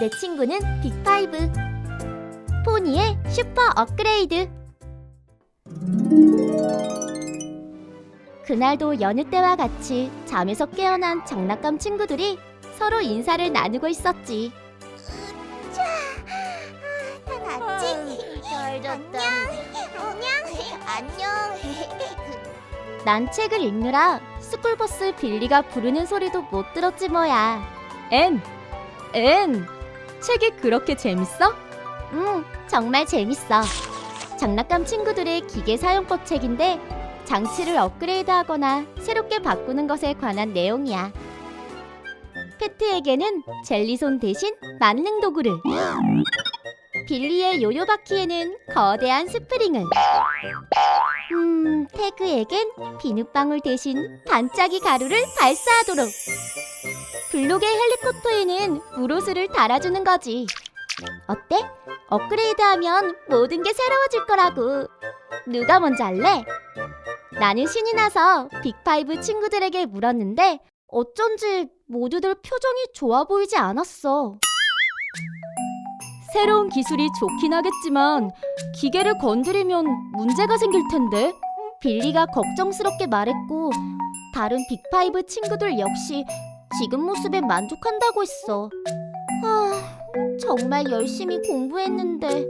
내 친구는 빅파이브. 포니의 슈퍼 업그레이드. 그날도 여느 때와 같이 잠에서 깨어난 장난감 친구들이 서로 인사를 나누고 있었지. 다 났지? 잘 안녕. 안녕. 안녕. 난 책을 읽느라 스쿨버스 빌리가 부르는 소리도 못 들었지 뭐야. 앤, 앤, 책이 그렇게 재밌어? 응, 정말 재밌어. 장난감 친구들의 기계 사용법 책인데 장치를 업그레이드하거나 새롭게 바꾸는 것에 관한 내용이야. 페트에게는 젤리손 대신 만능 도구를. 빌리의 요요 바퀴에는 거대한 스프링을. 음, 태그에겐 비눗방울 대신 반짝이 가루를 발사하도록. 블록의 헬리콥터에는 물호수를 달아주는 거지. 어때? 업그레이드하면 모든 게 새로워질 거라고. 누가 먼저 할래? 나는 신이 나서 빅파이브 친구들에게 물었는데 어쩐지 모두들 표정이 좋아 보이지 않았어. 새로운 기술이 좋긴 하겠지만 기계를 건드리면 문제가 생길 텐데. 빌리가 걱정스럽게 말했고 다른 빅파이브 친구들 역시 지금 모습에 만족한다고 했어. 아, 정말 열심히 공부했는데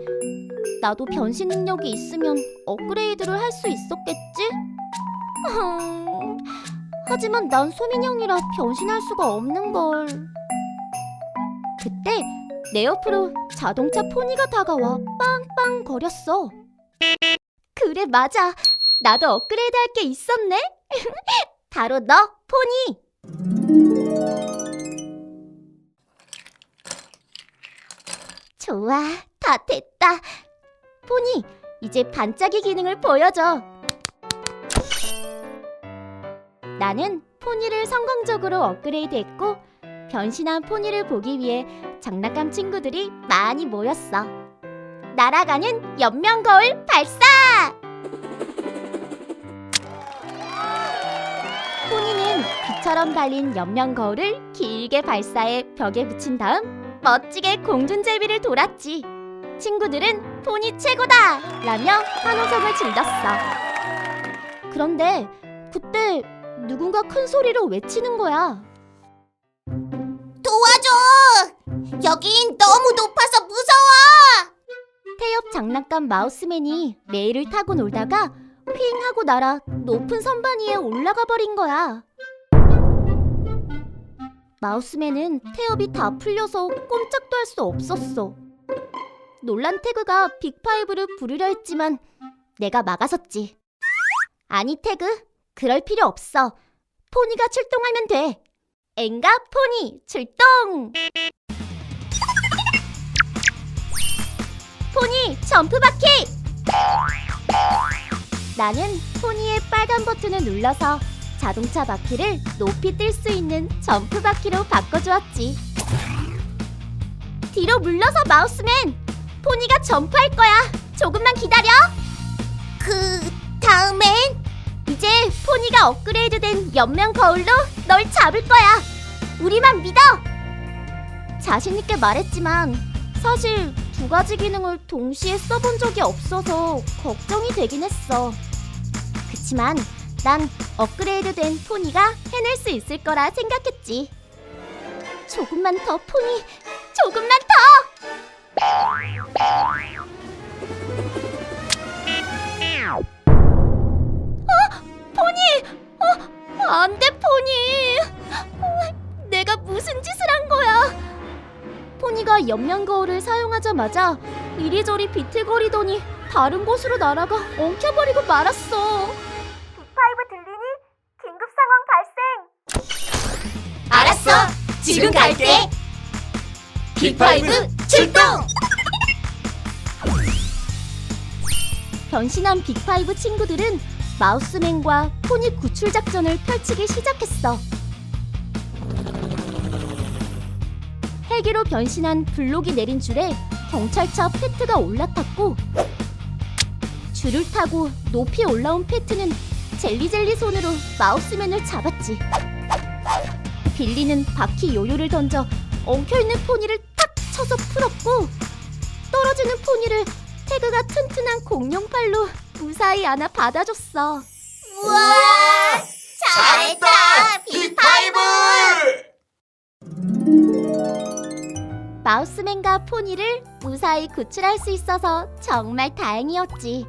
나도 변신 능력이 있으면 업그레이드를 할 수 있었겠지? 음, 하지만 난 소민형이라 변신할 수가 없는 걸. 그때 내 옆으로 자동차 포니가 다가와 빵빵 거렸어. 그래 맞아. 나도 업그레이드 할 게 있었네. 바로 너 포니. 좋아, 다 됐다. 포니, 이제 반짝이 기능을 보여줘. 나는 포니를 성공적으로 업그레이드했고 변신한 포니를 보기 위해 장난감 친구들이 많이 모였어. 날아가는 연명 거울 발사! 포니는 비처럼 달린 연명 거울을 길게 발사해 벽에 붙인 다음 멋지게 공중제비를 돌았지. 친구들은 포니 최고다! 라며 환호성을 질렀어. 그런데 그때 누군가 큰 소리로 외치는 거야. 도와줘. 여긴 너무 높아서 무서워. 태엽 장난감 마우스맨이 레일을 타고 놀다가 휘잉 하고 날아 높은 선반 위에 올라가 버린 거야. 마우스맨은 태엽이 다 풀려서 꼼짝도 할 수 없었어. 놀란 태그가 빅파이브를 부르려 했지만 내가 막아섰지. 아니 태그, 그럴 필요 없어. 포니가 출동하면 돼. 엔가 포니 출동! 포니 점프 바퀴! 나는 포니의 빨간 버튼을 눌러서 자동차 바퀴를 높이 뜰 수 있는 점프 바퀴로 바꿔주었지. 뒤로 물러서 마우스맨! 포니가 점프할 거야! 조금만 기다려! 그 다음엔 이제 포니가 업그레이드된 연명 거울로 널 잡을 거야! 우리만 믿어! 자신있게 말했지만 사실 두 가지 기능을 동시에 써본 적이 없어서 걱정이 되긴 했어. 그치만 난 업그레이드된 포니가 해낼 수 있을 거라 생각했지. 조금만 더 포니, 조금만 더! 어, 포니! 어, 안 돼, 포니! 어, 내가 무슨 짓을 한 거야? 포니가 연명 거울을 사용하자마자 이리저리 비틀거리더니 다른 곳으로 날아가 엉켜버리고 말았어. 지금 갈게. 빅파이브 출동. 변신한 빅파이브 친구들은 마우스맨과 포니 구출 작전을 펼치기 시작했어. 헬기로 변신한 블록이 내린 줄에 경찰차 페트가 올라탔고 줄을 타고 높이 올라온 페트는 젤리젤리 손으로 마우스맨을 잡았지. 빌리는 바퀴 요요를 던져 엉켜있는 포니를 탁쳐 쏙쏙 풀었고 떨어지는 포니를 태그가 튼튼한 공룡팔로 무사히 안아 받아줬어. 우와! 잘했다, 빅파이브! 마우스맨과 포니를 무사히 구출할 수 있어서 정말 다행이었지.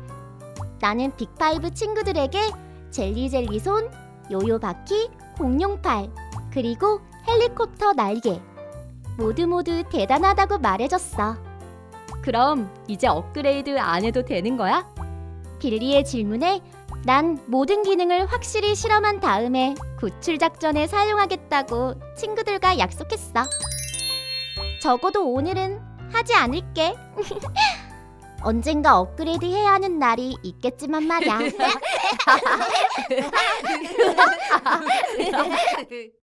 나는 빅파이브 친구들에게 젤리젤리 손, 요요 바퀴, 공룡팔, 그리고 헬리콥터 날개 모두 모두 대단하다고 말해줬어. 그럼 이제 업그레이드 안 해도 되는 거야? 빌리의 질문에 난 모든 기능을 확실히 실험한 다음에 구출 작전에 사용하겠다고 친구들과 약속했어. 적어도 오늘은 하지 않을게. 언젠가 업그레이드 해야 하는 날이 있겠지만 말야.